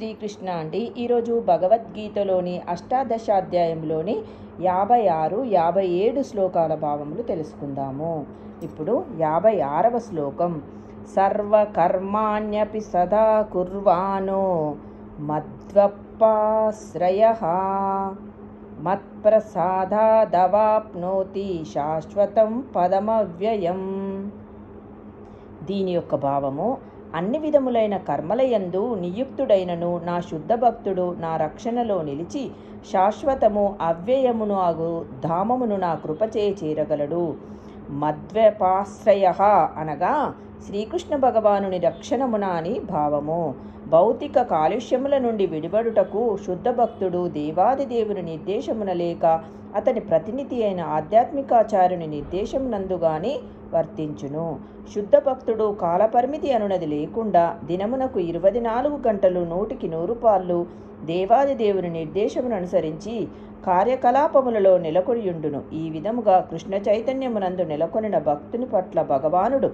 శ్రీకృష్ణ అండి. ఈరోజు భగవద్గీతలోని అష్టాదశాధ్యాయంలోని యాభై ఆరు యాభై ఏడు శ్లోకాల భావములు తెలుసుకుందాము. ఇప్పుడు యాభై ఆరవ శ్లోకం. సర్వకర్మాణ్యపి సదా కుర్వాణో మద్వప్పాశ్రయ మత్ప్రసాదాదవాప్నోతి శాశ్వతం పదమవ్యయం. దీని యొక్క భావము అన్ని విధములైన కర్మలయందు నియుక్తుడైనను నా శుద్ధ భక్తుడు నా రక్షణలో నిలిచి శాశ్వతము అవ్యయమును అగు ధామమును నా కృపచే చేరగలడు. మద్వపాశ్రయ అనగా శ్రీకృష్ణ భగవానుని రక్షణమున అని భావము. భౌతిక కాలుష్యముల నుండి విడిబడుటకు శుద్ధ భక్తుడు దేవాది దేవుని నిర్దేశమున లేక అతని ప్రతినిధి అయిన ఆధ్యాత్మికాచార్యుని నిర్దేశమునందుగాని వర్తించును. శుద్ధ భక్తుడు కాలపరిమితి అనునది లేకుండా దినమునకు ఇరవై నాలుగు గంటలు నూటికి నూరు పాళ్ళు దేవాది దేవుని నిర్దేశమును అనుసరించి కార్యకలాపములలో నెలకొనియుండును. ఈ విధముగా కృష్ణ చైతన్యమునందు నెలకొనిన భక్తుని పట్ల భగవానుడు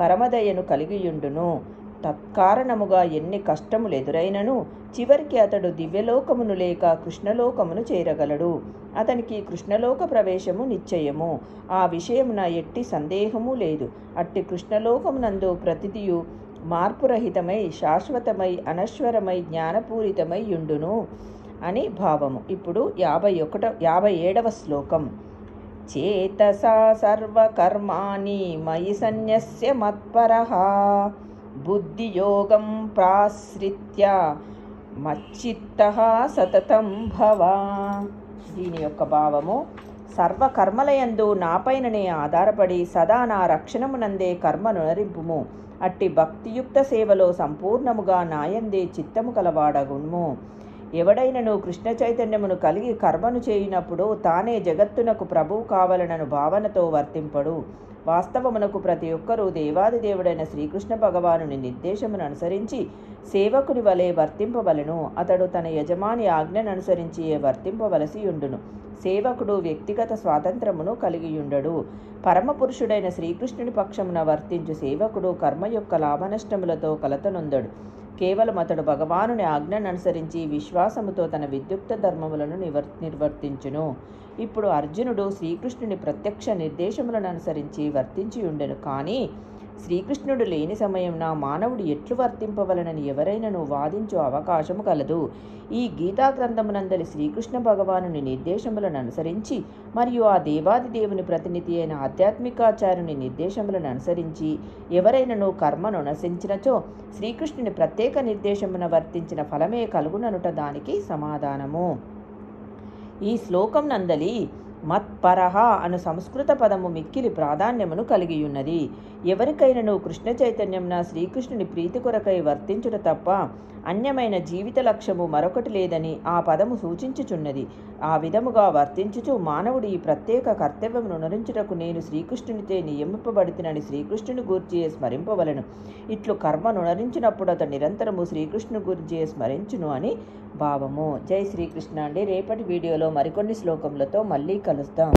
పరమదయను కలిగియుండును. తత్కారణముగా ఎన్ని కష్టములు ఎదురైనను చివరికి అతడు దివ్యలోకమును లేక కృష్ణలోకమును చేరగలడు. అతనికి కృష్ణలోక ప్రవేశము నిశ్చయము. ఆ విషయమున ఎట్టి సందేహము లేదు. అట్టి కృష్ణలోకమునందు ప్రతిదియు మార్పురహితమై శాశ్వతమై అనశ్వరమై జ్ఞానపూరితమై యుండును అని భావము. ఇప్పుడు యాభై ఒకట యాభై ఏడవ శ్లోకం. చేతసా సర్వకర్మాణి మయి సన్యస్య మత్పర బుద్ధియోగం ప్రాశ్రిత్య మచ్చిత్త సతతం భవ. దీని యొక్క భావము సర్వకర్మలయందు నాపైననే ఆధారపడి సదా నా రక్షణమునందే కర్మనునరింపుము అట్టి భక్తియుక్త సేవలో సంపూర్ణముగా నాయందే చిత్తము కలవాడగును ఎవడైనను కృష్ణ చైతన్యమును కలిగి కర్మను చేయునప్పుడు తానే జగత్తునకు ప్రభువు కావలనను భావనతో వర్తింపడు. వాస్తవమునకు ప్రతి ఒక్కరూ దేవాది దేవుడైన శ్రీకృష్ణ భగవానుని నిర్దేశమును అనుసరించి సేవకుని వలె వర్తింపవలను. అతడు తన యజమాని ఆజ్ఞను అనుసరించి వర్తింపవలసి ఉండును సేవకుడు వ్యక్తిగత స్వాతంత్రమును కలిగియుండడు. పరమపురుషుడైన శ్రీకృష్ణుని పక్షమున వర్తించు సేవకుడు కర్మ యొక్క లాభనష్టములతో కలతనొందడు. కేవలం అతడు భగవానుని ఆజ్ఞను అనుసరించి విశ్వాసముతో తన విద్యుక్త ధర్మములను నివర్ నిర్వర్తించును. ఇప్పుడు అర్జునుడు శ్రీకృష్ణుని ప్రత్యక్ష నిర్దేశములను అనుసరించి వర్తించి ఉండెను. కానీ శ్రీకృష్ణుడు లేని సమయంన మానవుడు ఎట్లు వర్తింపవలనని ఎవరైనను వాదించు అవకాశము కలదు. ఈ గీతా గ్రంథమునందలి శ్రీకృష్ణ భగవానుని నిర్దేశములను అనుసరించి మరియు ఆ దేవాది దేవుని ప్రతినిధి అయిన ఆధ్యాత్మికాచార్యుని నిర్దేశములను అనుసరించి ఎవరైనను కర్మను నశించినచో శ్రీకృష్ణుని ప్రత్యేక నిర్దేశమున వర్తించిన ఫలమే కలుగుననుట దానికి సమాధానము. ఈ శ్లోకం నందలి మత్పరహ అను సంస్కృత పదము మిక్కిలి ప్రాధాన్యమును కలిగియున్నది. ఎవరికైనను కృష్ణ చైతన్యంన శ్రీకృష్ణుని ప్రీతి కొరకై వర్తించుట తప్ప అన్యమైన జీవిత లక్ష్యము మరొకటి లేదని ఆ పదము సూచించుచున్నది. ఆ విధముగా వర్తించుచు మానవుడు ఈ ప్రత్యేక కర్తవ్యమును నరించుటకు నేను శ్రీకృష్ణునితే నియమింపబడితినని శ్రీకృష్ణుని గూర్చి స్మరింపవలను. ఇట్లు కర్మను నరించినప్పుడు అతడు నిరంతరము శ్రీకృష్ణుని గురించి స్మరించును అని భావము. జై శ్రీకృష్ణ అండి. రేపటి వీడియోలో మరికొన్ని శ్లోకములతో మళ్ళీ It's of dumb.